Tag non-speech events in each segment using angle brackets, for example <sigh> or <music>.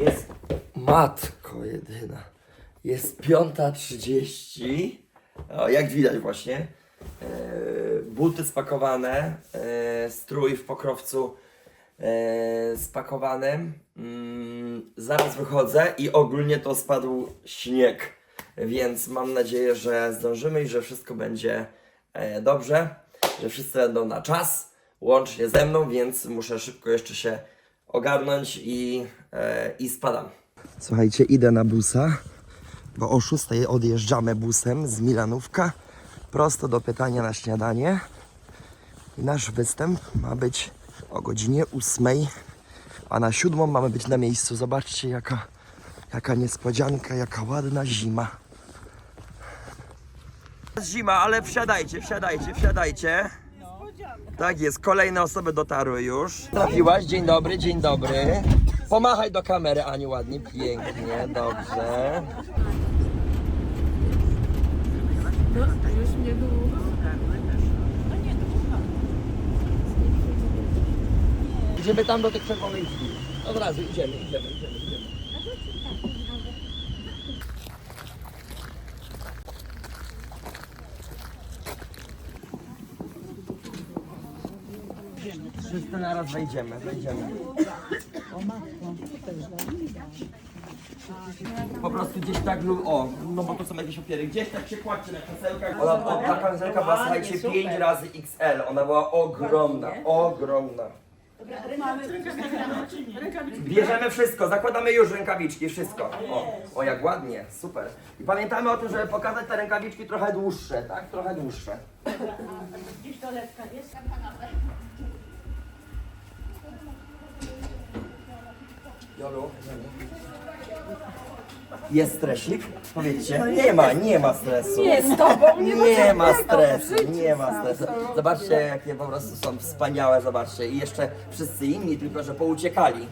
Jest matko jedyna. Jest 5.30. O, jak widać właśnie. E, buty spakowane. E, strój w pokrowcu e, spakowany. Mm, zaraz wychodzę i ogólnie to spadł śnieg. Więc mam nadzieję, że zdążymy i że wszystko będzie e, dobrze. Że wszyscy będą na czas. Łącznie ze mną, więc muszę szybko jeszcze się ogarnąć i, e, i spadam. Słuchajcie, idę na busa, bo o 6 odjeżdżamy busem z Milanówka prosto do pytania na śniadanie. I nasz występ ma być o godzinie 8, a na 7 mamy być na miejscu. Zobaczcie, jaka, jaka niespodzianka, jaka ładna zima. Zima, ale wsiadajcie, wsiadajcie, wsiadajcie. Tak jest, kolejne osoby dotarły już. Trafiłaś, dzień dobry, dzień dobry. Pomachaj do kamery, Aniu, ładnie, pięknie, dobrze. Już mnie długo. Idziemy tam do tych czerwonych drzwi. Od razu idziemy, idziemy, idziemy, idziemy. Wszyscy naraz wejdziemy, wejdziemy. Po prostu gdzieś tak o, no bo to są jakieś opiery, gdzieś tak się kładźcie na krzesełkach. Ona, o, ta kamizelka była słuchajcie 5 razy XL, ona była ogromna, ogromna. Bierzemy wszystko, zakładamy już rękawiczki, wszystko. O, o jak ładnie, super. I pamiętamy o tym, żeby pokazać te rękawiczki trochę dłuższe, tak? Trochę dłuższe. Jolu, jest stresik? Powiedzcie. Nie ma, nie ma stresu. Nie, z tobą nie ma Nie ma stresu, nie ma stresu. Zobaczcie, jakie po prostu są wspaniałe, zobaczcie. I jeszcze wszyscy inni, tylko że pouciekali.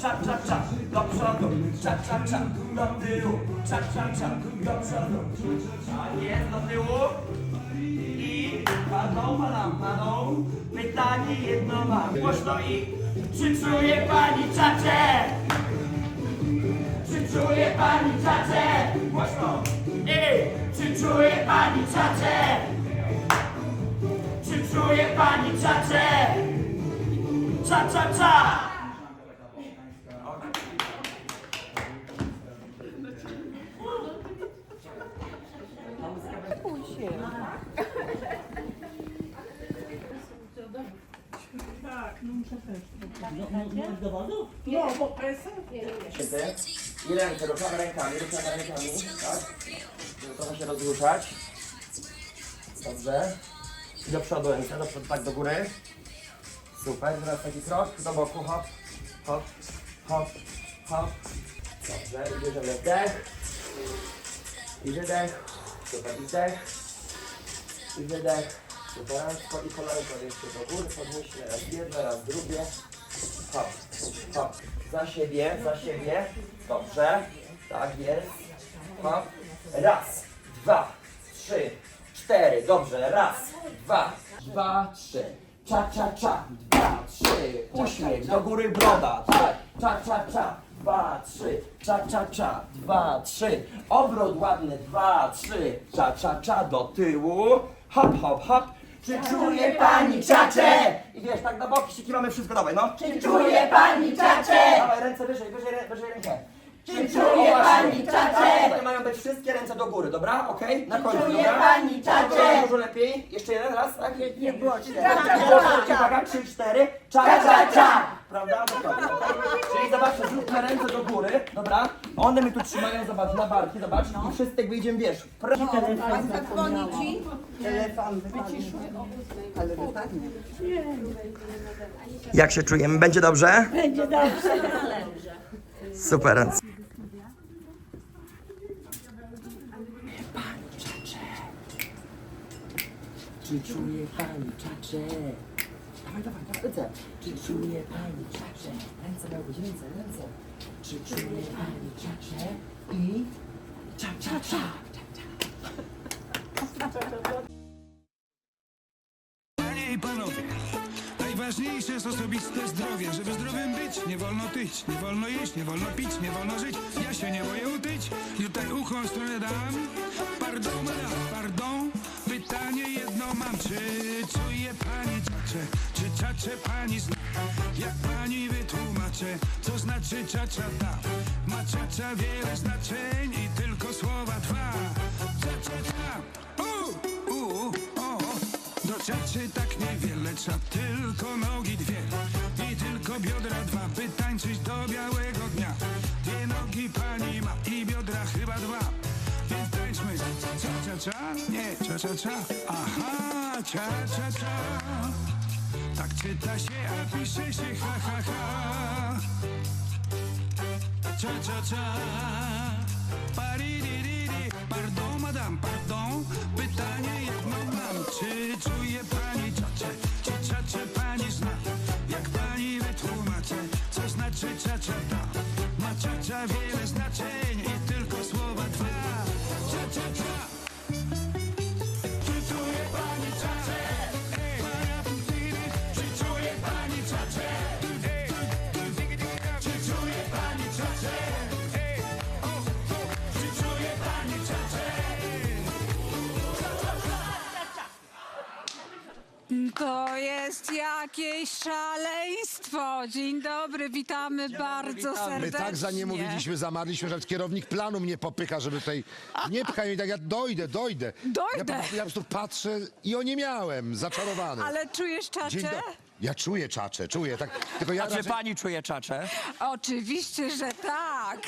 Cza, cza, cza, do przodu, cza, cza, cza, do tyłu, cza, cza, cza, do przodu. A jest do tyłu i padą, padam. Pytanie jedno mam, głośno i czy pani czacze? Czy pani czacze? Głośno i czy pani czacze? Czy pani czacze? Cza, cza, cza! I ręce, ruszamy rękami, ruszamy rękami, tak? Żeby trochę się rozruszać. Dobrze. I do przodu ręce, do przodu, tak do góry. Super, teraz taki krok, do boku, hop, hop, hop, hop. Dobrze, i bierzemy wdech. I wydech. Super, i wdech. I wydech. Super, i kolanko jeszcze do góry, podnieśmy raz jedno, raz drugie. Hop, hop. Za siebie, za siebie. Dobrze. Tak jest. Hop. Raz, dwa, trzy, cztery. Dobrze. Raz, dwa, dwa, trzy. Cza, cza, cza. Dwa, trzy. Uśmiech. Do góry broda. Tak. Cza, cza, cza. Dwa, trzy. Cza, cza, cza. Dwa, trzy. Obrót ładny. Dwa, trzy. Cza, cza, cza. Do tyłu. Hop, hop, hop. Czy czuje pani czacze? I wiesz, tak na boki się kiwamy wszystko, dawaj no. Czy Czuje pani czacze? Dawaj ręce wyżej, wyżej, rę- wyżej rękę. Czy czuje pani czacze? Tutaj mają być wszystkie ręce do góry, dobra? Okej? Na końcu, czuje dobra? pani czacze? Dużo lepiej. Jeszcze jeden raz, tak? Nie, nie było cza. Uwaga, trzy, cztery. Cza, cza, cza. Prawda? Dokładnie. okej? Czyli zobaczcie, zróbmy ręce do góry, dobra? One mi tu trzymają, zobacz, na barki, zobacz. I wszyscy jakby idziemy, wiesz. Pr- Zadzwoni ci? Telefon wypadł. Ale Jak się czujemy? Będzie dobrze? Będzie dobrze. Super. Czy czuje pani czacze? Dawaj, dawaj, dawaj, ręce. Czy czuje pani czacze? Ręce miał być, ręce, ręce. Czy czuje pani czacze? I cza, cza, cza. Panie i panowie, najważniejsze jest osobiste zdrowie. Nie wolno tyć, nie wolno jeść, nie wolno pić, nie wolno żyć. Ja się nie boję utyć, tutaj ucho stronę dam. Pardon, madam, pardon, pytanie jedno mam. Czy czuje pani czacze, czy czacze pani zna? Jak pani wytłumaczę, co znaczy czacza ta? Ma czacza wiele znaczeń i tylko słowa dwa. Cza, cza, cza. U, u, o. Do czaczy tak niewiele, trzeba tylko nogi dwie biodra dwa, by tańczyć do białego dnia. Dwie nogi pani ma i biodra chyba dwa. Więc tańczmy. Cza, nie, cza Aha, cza Tak czyta się, a pisze się ha, ha, ha. Cza, cza, cza Paririri, Pardon, madame, pardon. Pytanie znaczy To jest jakieś szaleństwo. Dzień dobry, witamy bardzo serdecznie. My tak za nie mówiliśmy, zamarliśmy, że kierownik planu mnie popycha, żeby tutaj nie pchaj mnie tak, ja dojdę, dojdę. Dojdę. Ja, po- ja po prostu patrzę i oniemiałem, zaczarowany. Ale czujesz Dzień czacze? do... Ja czuję czacze, czuję, tak, tylko ja A czy raczej... pani czuje czacze? Oczywiście, że tak.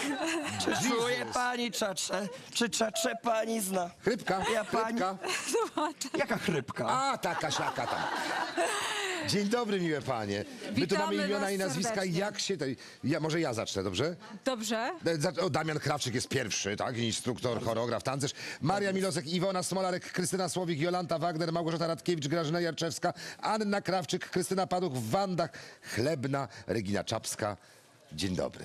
Czy czuje pani czacze? Czy czacze pani zna? Chrypka, Ja pani- chrypka. Jaka chrypka? A, taka, siaka tam. Dzień dobry, miłe panie. My tu Witamy mamy imiona was i nazwiska. serdecznie. Jak się... Tej... Ja, może ja zacznę, dobrze? Dobrze? E, za- O, Damian Krawczyk jest pierwszy, tak? Instruktor, choreograf, tancerz. Maria Milosek, Iwona Smolarek, Krystyna Słowik, Jolanta Wagner, Małgorzata Radkiewicz, Grażyna Jarczewska, Anna Krawczyk, Krystyna Paduch w Wandach, Chlebna, Regina Czapska. Dzień dobry.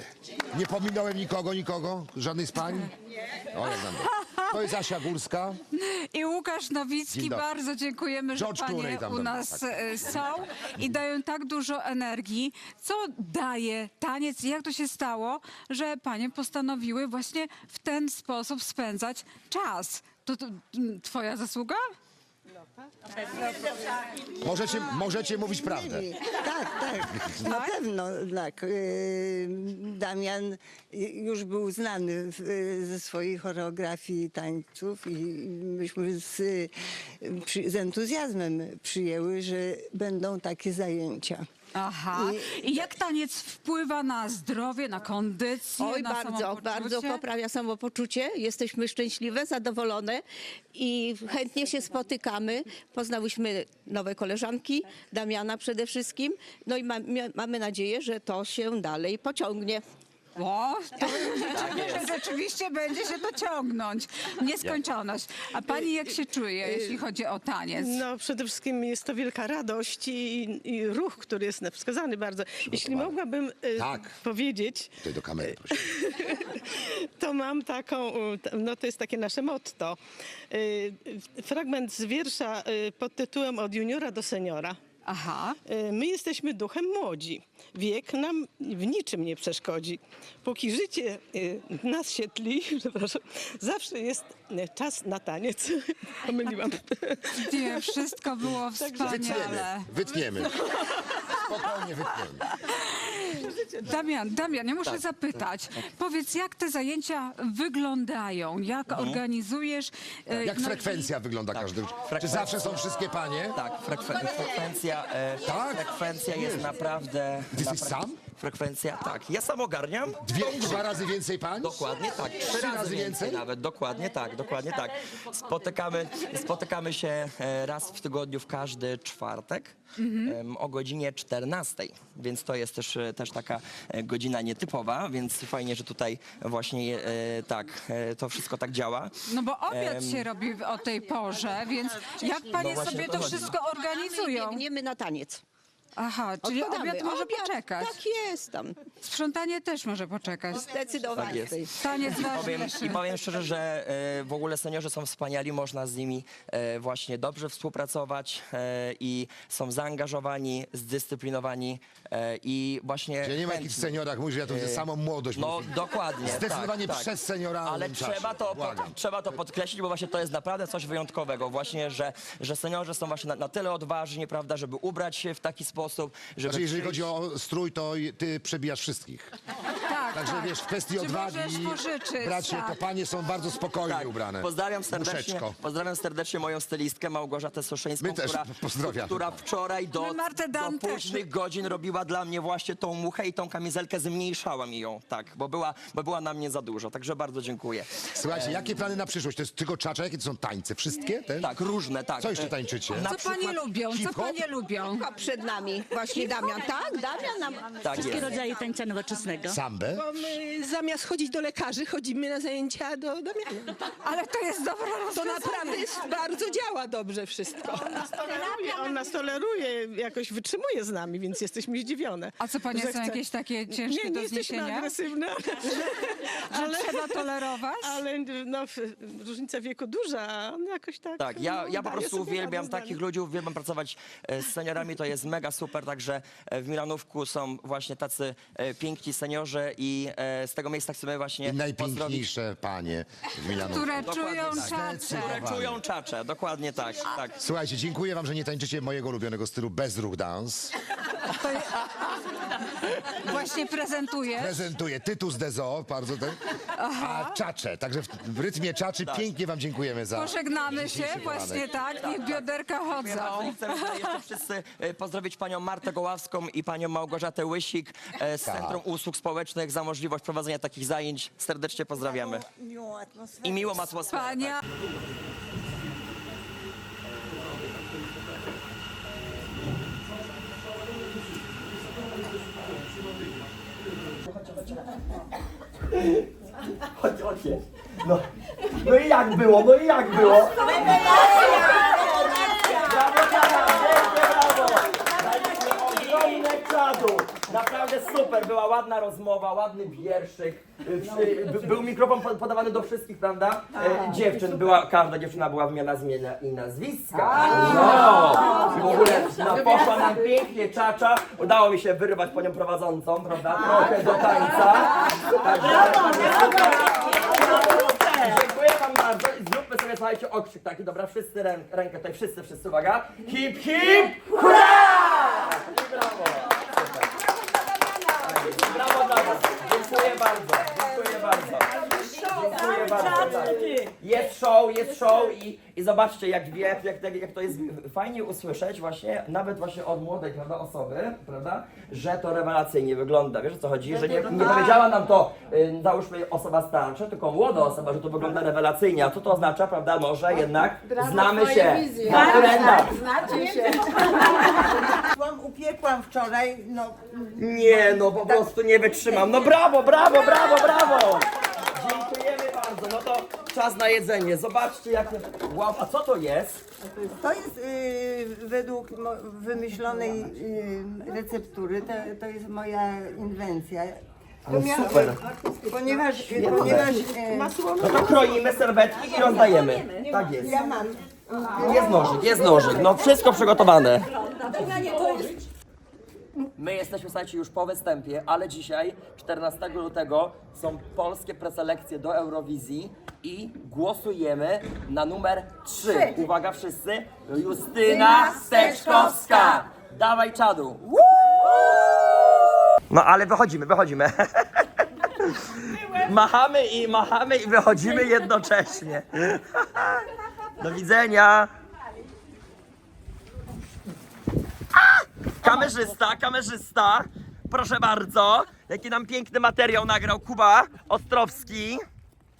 Nie pominąłem nikogo, nikogo? Żadnej z pań? O, jak nam To jest Asia Górska. I Łukasz Nowicki, bardzo dziękujemy, że George panie Clooney tam u nas tak. e, są i dają tak dużo energii. Co daje taniec i jak to się stało, że panie postanowiły właśnie w ten sposób spędzać czas? To, to mm, twoja zasługa? Możecie, możecie mówić prawdę. Tak, tak, na pewno tak. Yy, Damian y, już był znany y, ze swojej choreografii tańców i myśmy z, y, z entuzjazmem przyjęły, że będą takie zajęcia. Aha. I jak taniec wpływa na zdrowie, na kondycję, Oj, na bardzo, samopoczucie? bardzo poprawia samopoczucie. Jesteśmy szczęśliwe, zadowolone i chętnie się spotykamy. Poznałyśmy nowe koleżanki, Damiana przede wszystkim. No i ma, mamy nadzieję, że to się dalej pociągnie. O, to że <laughs> rzeczywiście będzie się to ciągnąć. Nieskończoność. A pani jak się czuje, jeśli chodzi o taniec? No, przede wszystkim jest to wielka radość i, i ruch, który jest wskazany bardzo. Jeśli mogłabym e, Tak. powiedzieć, Tutaj do kamery, proszę. <laughs> to mam taką, no to jest takie nasze motto. Fragment z wiersza pod tytułem Od juniora do seniora. Aha. E, My jesteśmy duchem młodzi. Wiek nam w niczym nie przeszkodzi. Póki życie e, nas się tli, <laughs> przepraszam, zawsze jest e, czas na taniec. <laughs> Pomyliłam. Nie, wszystko było Wytniemy, wspaniale. wytniemy. Spokojnie wytniemy. Damian, Damian, ja muszę zapytać. Powiedz, jak te zajęcia wyglądają? Jak organizujesz? e, Jak no i- frekwencja wygląda każdy? Czy Frekwencja. zawsze są wszystkie panie? Tak, frekwen- frekwencja, e, Tak? frekwencja jest naprawdę... Ty jesteś napra- sam? Frekwencja, tak. Ja sam ogarniam. Dwie, dwa razy więcej pań? Dokładnie tak. Trzy razy razy więcej? więcej nawet. Dokładnie tak, dokładnie tak. Spotykamy, spotykamy się e, raz w tygodniu w każdy czwartek em, o godzinie 14. Więc to jest też, e, też taka e, godzina nietypowa, więc fajnie, że tutaj właśnie e, tak, e, to wszystko tak działa. No bo obiad się robi o tej porze, więc jak panie właśnie sobie to to chodzi. wszystko organizują? Biegniemy na taniec. Aha, czyli Odkładamy. obiad może Obiad, poczekać. Tak jest tam. Sprzątanie też może poczekać. Zdecydowanie. Tak jest. Taniec Powiem, ważniejszy. I powiem szczerze, że e, w ogóle seniorzy są wspaniali, można z nimi e, właśnie dobrze współpracować e, i są zaangażowani, zdyscyplinowani e, i właśnie Ja nie ma chętni. jakichś seniorach, mówisz, że ja tu widzę samą młodość. No dokładnie. Zdecydowanie tak, tak. przez senioralnym Ale trzeba to, pod, trzeba to podkreślić, bo właśnie to jest naprawdę coś wyjątkowego. Właśnie, że, że seniorzy są właśnie na, na tyle odważni, prawda, żeby ubrać się w taki sposób, żeby Znaczy, jeżeli chodzi o strój, to ty przebijasz wszystkich. Tak, Także tak. wiesz, w kwestii Czy odwagi, możesz pożyczyć, bracie, tak. to panie są bardzo spokojnie ubrane. Tak. Pozdrawiam serdecznie, Muszeczko. pozdrawiam serdecznie moją stylistkę Małgorzatę Soszyńską, My też która, pozdrawiamy. która wczoraj do, My Martę do Dan też. późnych godzin robiła dla mnie właśnie tą muchę i tą kamizelkę, zmniejszała mi ją, tak, bo była, bo była na mnie za dużo, także bardzo dziękuję. Słuchajcie, jakie plany na przyszłość? To jest tylko czacza? Jakie to są tańce? Wszystkie? Te? Tak, różne, tak. Co jeszcze tańczycie? Na Co panie lubią? Co hip-hop? panie lubią? A przed nami właśnie Damian. Tak, Damian nam Tak Wszystkie jest. rodzaje tańca nowoczesnego. Sambę? Bo my zamiast chodzić do lekarzy, chodzimy na zajęcia do Damiana. Ale to jest dobre To naprawdę jest, bardzo działa dobrze wszystko. On nas toleruje, on nas toleruje, jakoś wytrzymuje z nami, więc jesteśmy zdziwione. A co panie że są chce- jakieś takie ciężkie nie, do nie jesteśmy zniesienia? agresywne, Że trzeba tolerować? ale no, f- różnica wieku duża, a on jakoś tak... Tak, ja, no, ja po daje prostu sobie uwielbiam radę z nami. takich ludzi, uwielbiam pracować e, z seniorami, to jest mega super, także e, w Milanówku są właśnie tacy e, piękni seniorzy i e, z tego miejsca chcemy właśnie I pozdrowić najpiękniejsze panie w Milanu. Które Dokładnie czują tak. czacze. które czują czacze, dokładnie tak, tak. Słuchajcie, dziękuję wam, że nie tańczycie mojego ulubionego stylu bezruch dance. Właśnie prezentuje. Prezentuję Tytus Dezo, bardzo ten, a czacze. Także w, w rytmie czaczy pięknie wam dziękujemy za Pożegnamy się, dzisiejszy poranek. właśnie tak, niech bioderka chodzą. chcemy tutaj jeszcze wszyscy e, pozdrowić panią Martę Goławską i panią Małgorzatę Łysik e, z Tak. Centrum Usług Społecznych za możliwość prowadzenia takich zajęć. Serdecznie pozdrawiamy. Miłą atmosferę. I miłą atmosferę. tak. Chodź, chodź. No, no i jak było, no i jak było? Naprawdę super, była ładna rozmowa, ładny wierszyk. Y, by- Był mikrofon pod- podawany do wszystkich, prawda? E, Dziewczyn, była, każda dziewczyna była wymiana zmienia i nazwiska. No! I w ogóle no, poszła nam pięknie czacza. Udało mi się wyrwać panią prowadzącą, prawda? Trochę do tańca. Także. Dziękuję wam bardzo i zróbmy sobie, słuchajcie, okrzyk taki, dobra, wszyscy rę, rękę tutaj, wszyscy, wszyscy, uwaga. Hip, hip, hurra! I brawo. Super. Brawo dla was. Dziękuję bardzo, dziękuję bardzo. Dziękuję bardzo. tak. Jest show, jest show i, i zobaczcie jak wie, jak, jak, jak to jest fajnie usłyszeć właśnie, nawet właśnie od młodej prawda, osoby, prawda, że to rewelacyjnie wygląda. Wiesz o co chodzi? Że nie, nie powiedziała nam to, y, załóżmy osoba starsza, tylko młoda osoba, że to wygląda rewelacyjnie. A co to oznacza, prawda? Może jednak znamy się na trendach. Upiekłam, upiekłam wczoraj, no Nie, no po prostu nie wytrzymam. No brawo, brawo, brawo, brawo! To czas na jedzenie. Zobaczcie jak... Wow, a co to jest? to jest y, według mo, wymyślonej y, receptury, to, to jest moja inwencja. Ponieważ, super. ponieważ, ponieważ y, No to kroimy serwetki i rozdajemy. Tak jest. ja mam Jest nożyk, jest nożyk. No wszystko przygotowane. My jesteśmy, słuchajcie, już po występie, ale dzisiaj, 14 lutego, są polskie preselekcje do Eurowizji i głosujemy na numer 3. Uwaga wszyscy, Justyna Steczkowska. Dawaj czadu. No ale wychodzimy, wychodzimy. Machamy i machamy i wychodzimy jednocześnie. Do widzenia. Kamerzysta, kamerzysta. Proszę bardzo, jaki nam piękny materiał nagrał Kuba Ostrowski.